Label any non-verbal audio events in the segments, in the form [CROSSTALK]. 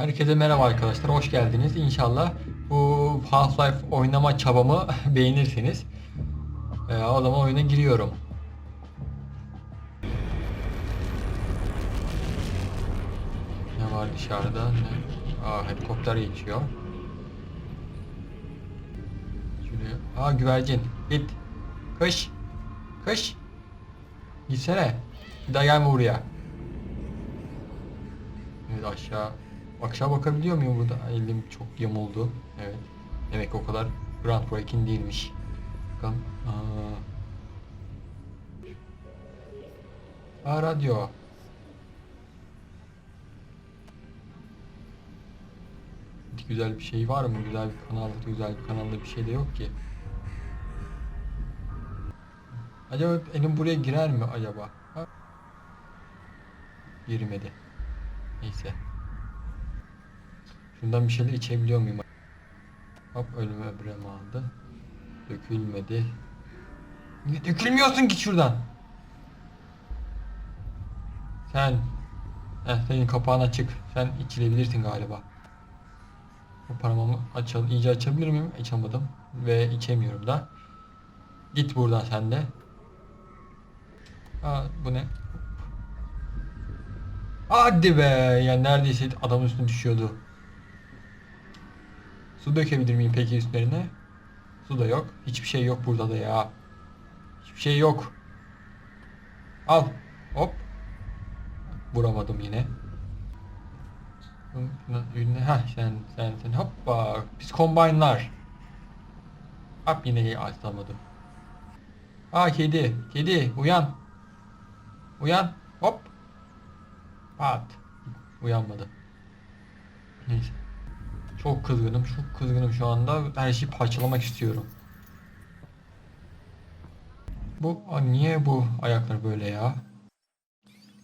Herkese merhaba arkadaşlar, hoş geldiniz. İnşallah bu Half-Life oynama çabamı [LAUGHS] beğenirsiniz. Ee, o zaman oyuna giriyorum. Ne var dışarıda? Ne? Aa, helikopter geçiyor. Şöyle, aa güvercin, git. Kış, kış. Gitsene. Bir daha gelme buraya. Evet aşağı aşağı bakabiliyor muyum burada? Elim çok yamuldu. Evet. Demek o kadar groundbreaking değilmiş. Bakalım. Aa. Aa radyo. Güzel bir şey var mı? Güzel bir kanalda, güzel bir kanalda bir şey de yok ki. Acaba elim buraya girer mi acaba? Ha? Girmedi. Neyse. Şundan bir şeyler içebiliyor muyum? Hop ölüme öbrem aldı. Dökülmedi. Niye dökülmüyorsun ki şuradan? Sen. Heh, senin kapağın açık. Sen içilebilirsin galiba. Bu parmağımı açalım. iyice açabilir miyim? Açamadım. Ve içemiyorum da. Git buradan sen de. Aa bu ne? Hadi be. Yani neredeyse adamın üstüne düşüyordu. Su dökebilir miyim peki üstlerine? Su da yok. Hiçbir şey yok burada da ya. Hiçbir şey yok. Al. Hop. Vuramadım yine. Ha sen sen sen hoppa biz combine'lar. Hop yine açlamadım. Aa kedi kedi uyan. Uyan hop. Pat. Uyanmadı. Neyse. Çok kızgınım, çok kızgınım şu anda. Her şeyi parçalamak istiyorum. Bu niye bu ayaklar böyle ya?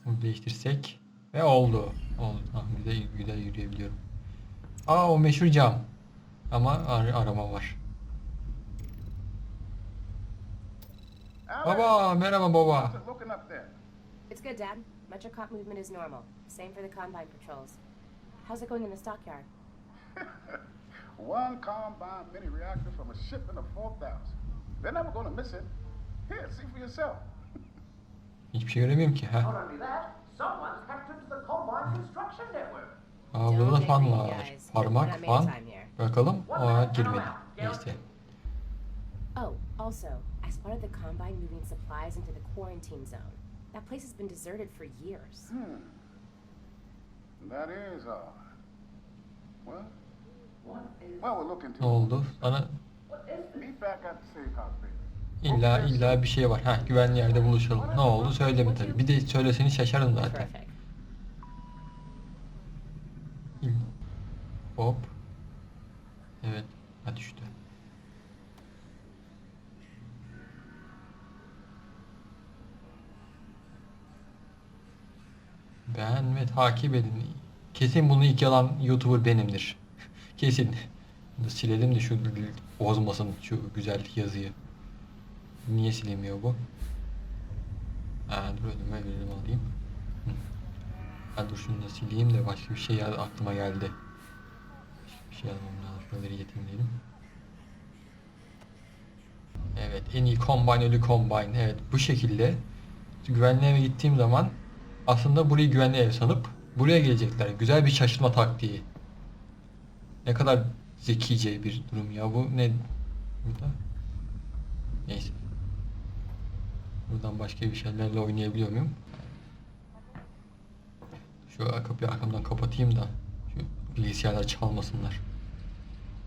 Bunu değiştirsek ve oldu. Oldu. Tamam, güzel, güzel yürüyebiliyorum. Aa o meşhur cam. Ama ar arama var. Baba, merhaba baba. It's good, Dad. Metrocop movement is normal. Same for the Combine patrols. How's it going in the stockyard? [LAUGHS] One combine mini reactor from a shipment of 4,000. They're never going to miss it. Here, see for yourself. [LAUGHS] Hiçbir şey göremiyorum ki. Not Ha. only that, someone's hacked into the Combine construction network. Aa burada da Don't fan var. Parmak fan. main time here. Bakalım. Aa girmedi. Neyse. Oh, also, I spotted the Combine moving supplies into the quarantine zone. That place has been deserted for years. Hmm. That is odd. Well, Ne oldu? Baby. illa illa bir şey var. Ha güvenli yerde buluşalım. Ne oldu? Söyleme tabii. Bir de söyleseni şaşarım zaten. Hop. Evet. Ha düştü. Beğen ve takip edin. Kesin bunu ilk yalan YouTuber benimdir. Kesin. Bunu Silelim de şu bozmasın şu güzel yazıyı. Niye silemiyor bu? Ha, dur önüme verelim alayım. Ha, dur şunu da sileyim de başka bir şey aklıma geldi. Bir şey yazmam lazım. Şuraları yetimleyelim. Evet en iyi combine ölü combine. Evet bu şekilde güvenli eve gittiğim zaman aslında burayı güvenli ev sanıp buraya gelecekler. Güzel bir şaşırtma taktiği. Ne kadar zekice bir durum ya bu ne burada? Neyse. Buradan başka bir şeylerle oynayabiliyor muyum? Şu kapıyı arkamdan kapatayım da şu bilgisayarlar çalmasınlar.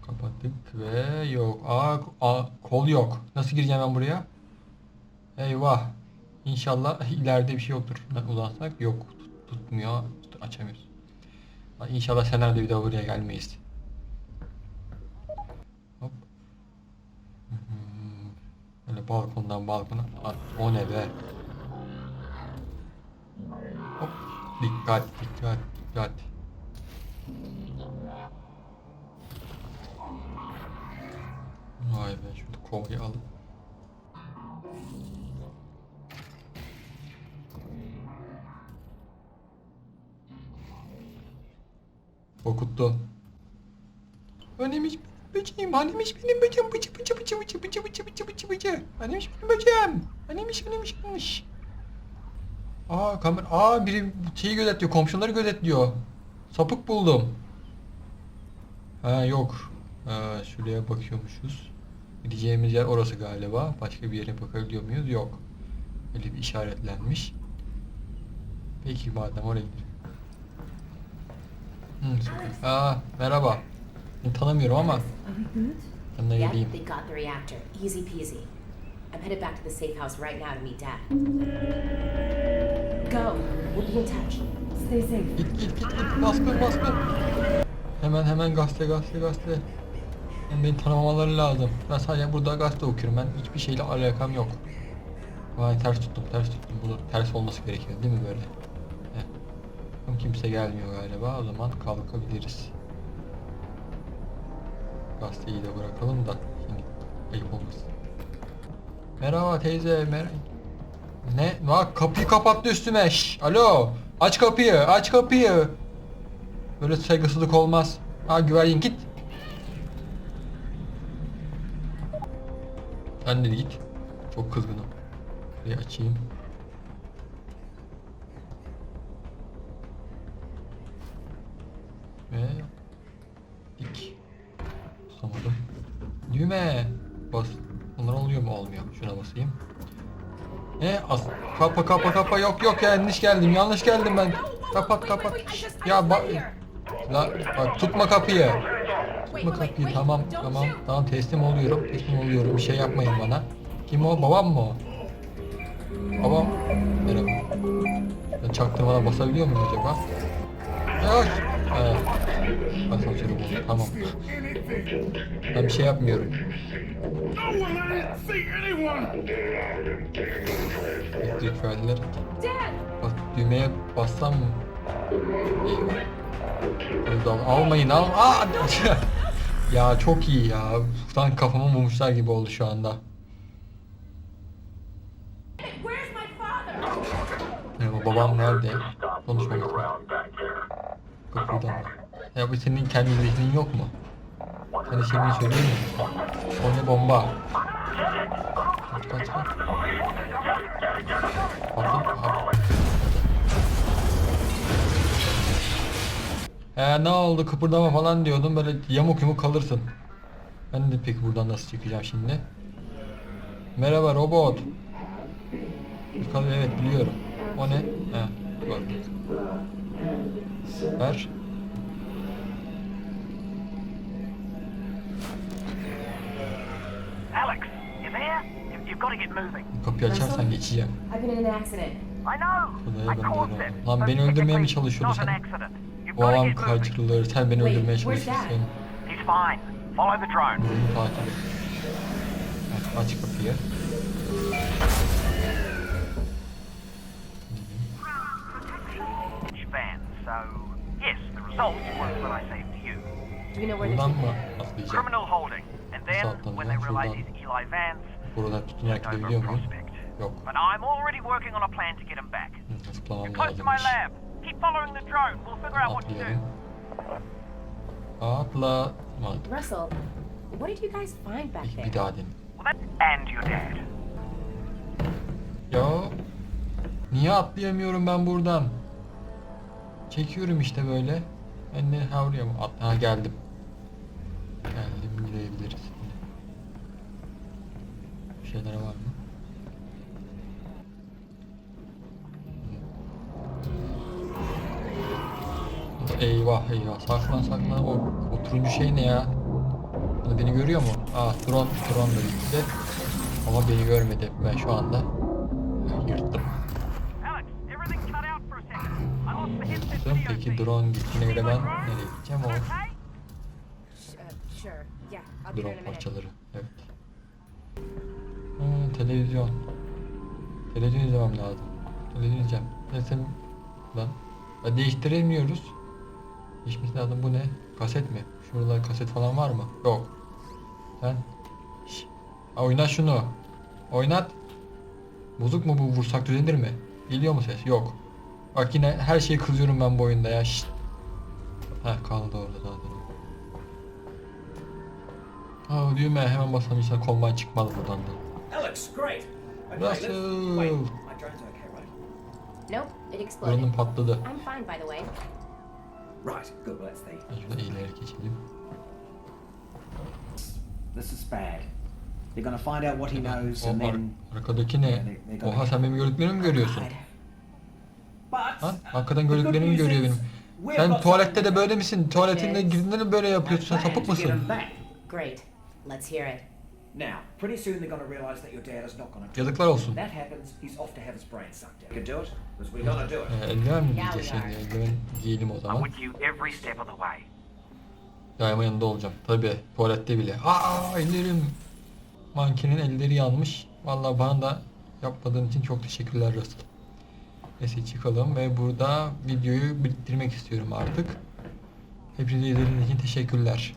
Kapattık ve yok. Aa, aa, kol yok. Nasıl gireceğim ben buraya? Eyvah. İnşallah ileride bir şey yoktur. Uzansak yok. Tut- tutmuyor. Tut- açamıyoruz. İnşallah senaryoda bir daha buraya gelmeyiz. Hop. Hmm. Böyle balkondan balkona. O ne be? Hop. Dikkat, dikkat, dikkat. Vay be, şurada kovayı alıp. Bok korkuttu. Annemiş böceğim, annemiş benim böceğim, bıcı bıcı bıcı bıcı bıcı bıcı bıcı bıcı bıcı. Annemiş benim böceğim. Annemiş annemiş annemiş. Aa kamera, aa biri şeyi gözetliyor, komşuları gözetliyor. Sapık buldum. Ha yok. Ha, şuraya bakıyormuşuz. Gideceğimiz yer orası galiba. Başka bir yere bakabiliyor muyuz? Yok. Öyle bir işaretlenmiş. Peki madem oraya gidelim. Hmm. Aa, merhaba. Seni tanımıyorum ama good? yanına Yep, geleyim. they got the reactor. Easy peasy. I'm headed back to the safe house right now to meet Dad. Go. We'll be in touch. Stay safe. Git git git git baskın baskın. Hemen hemen gazete gazete gazete. Yani beni tanımamaları lazım. Ben sadece burada gazete okuyorum. Ben hiçbir şeyle alakam yok. Vay ters tuttum ters tuttum. Bu ters olması gerekiyor değil mi böyle? Heh. Kimse gelmiyor galiba. O zaman kalkabiliriz. Gazeteyi de bırakalım da şimdi ayıp olmasın. Merhaba teyze. Mer ne? Bak kapıyı kapattı üstüme. Şş, alo. Aç kapıyı. Aç kapıyı. Böyle saygısızlık olmaz. Ha güvercin git. Sen de git. Çok kızgınım. Şurayı açayım. Ve dik. Basamadım. Düğme. Bas. Bunlar oluyor mu? Olmuyor. Şuna basayım. Ne? As kapa kapa kapa yok yok ya yanlış geldim yanlış geldim ben. Kapat kapat. Ya bak. La bak tutma kapıyı. Tutma kapıyı tamam tamam tamam teslim oluyorum teslim oluyorum bir şey yapmayın bana. Kim o babam mı o? Babam. Merhaba. Ben basabiliyor muyum acaba? Yok. Evet. Asansörü buldum tamam. Ben bir şey yapmıyorum. Elektrik verdiler. Bak düğmeye bassam mı? Eyvah. Almayın al. Aa! [LAUGHS] ya çok iyi ya. Sanki kafamı bulmuşlar gibi oldu şu anda. Babam nerede? Konuşmamak lazım. Kapıdan. Ya bu senin kendi zihnin yok mu? Sana şimdi söyleyeyim mi? O ne bomba? Kaç kaç kaç. Aha. He ne oldu kıpırdama falan diyordum böyle yamuk yumuk kalırsın. Ben de peki buradan nasıl çıkacağım şimdi? Merhaba robot. Bakalım evet biliyorum. O ne? He. Ver. Kapıyı açarsan geçeceğim. Kolaya ben de Lan beni öldürmeye mi çalışıyorsun sen? Bu adam kaçırılır. Sen beni öldürmeye çalışıyorsun. Follow the drone. Takip et. Aç, aç kapıyı. Buradan mı atlayacağım? Criminal holding. And then when they realize he's Eli Vance, Take over gidebiliyor muyum? Prospect. Yok. But I'm already working on a plan to get him back. You're close to my lab. Keep following the drone. We'll figure out what to do. Atla. Russell, what did you guys find back there? bir daha that and your dad. Ya niye atlayamıyorum ben buradan? Çekiyorum işte böyle. Ben ne ha oraya mı? At ha geldim. Geldim gidebiliriz. Bir şeyler var mı? Eyvah eyvah saklan saklan o, o turuncu şey ne ya? Hani beni görüyor mu? Aa drone drone da gitti. Ama beni görmedi. Ben şu anda yırttım. Yırttım. Peki drone gittiğine göre ben nereye gideceğim o drone parçaları. Evet. Ha, televizyon. Televizyon izlemem lazım. Televizyon izleyeceğim. Neyse lan. Ya değiştiremiyoruz. Değişmesi lazım. Bu ne? Kaset mi? Şurada kaset falan var mı? Yok. Sen. Şş. Ha, oynat şunu. Oynat. Bozuk mu bu vursak düzelir mi? Geliyor mu ses? Yok. Bak yine her şeye kızıyorum ben bu oyunda ya. Şşt. Heh kaldı orada zaten. Aa düğme hemen basalım inşallah kombine çıkmadı buradan da. Alex, great. Okay, let's... Wait, my drone's okay, right? Nope, it exploded. Buranın patladı. I'm fine, by the way. Right, good, let's see. Şurada ileri geçelim. This is bad. They're gonna find out what he knows and then... arkadaki ne? Oha sen benim gördüklerimi mi görüyorsun? Ha? Arkadan gördüklerimi görüyor benim. Sen tuvalette de böyle misin? Tuvaletinde girdiğinde de böyle yapıyorsun. Sen sapık mısın? Great. Let's hear it. Now, pretty soon they're gonna realize that your dad is not gonna... Yazıklar olsun. That happens, he's off to have his brain sucked out. You can do it, because we're gonna do it. Ee, eldiven mi Yeah, giyeceğiz we şimdi? are. Eldiven giyelim o I'm zaman. with you every step of the way. Daima yanında olacağım. Tabi tuvalette bile. Aa ellerim. Mankenin elleri yanmış. Vallahi bana da yapmadığın için çok teşekkürler Russell. Neyse çıkalım ve burada videoyu bitirmek istiyorum artık. Hepinize izlediğiniz için teşekkürler.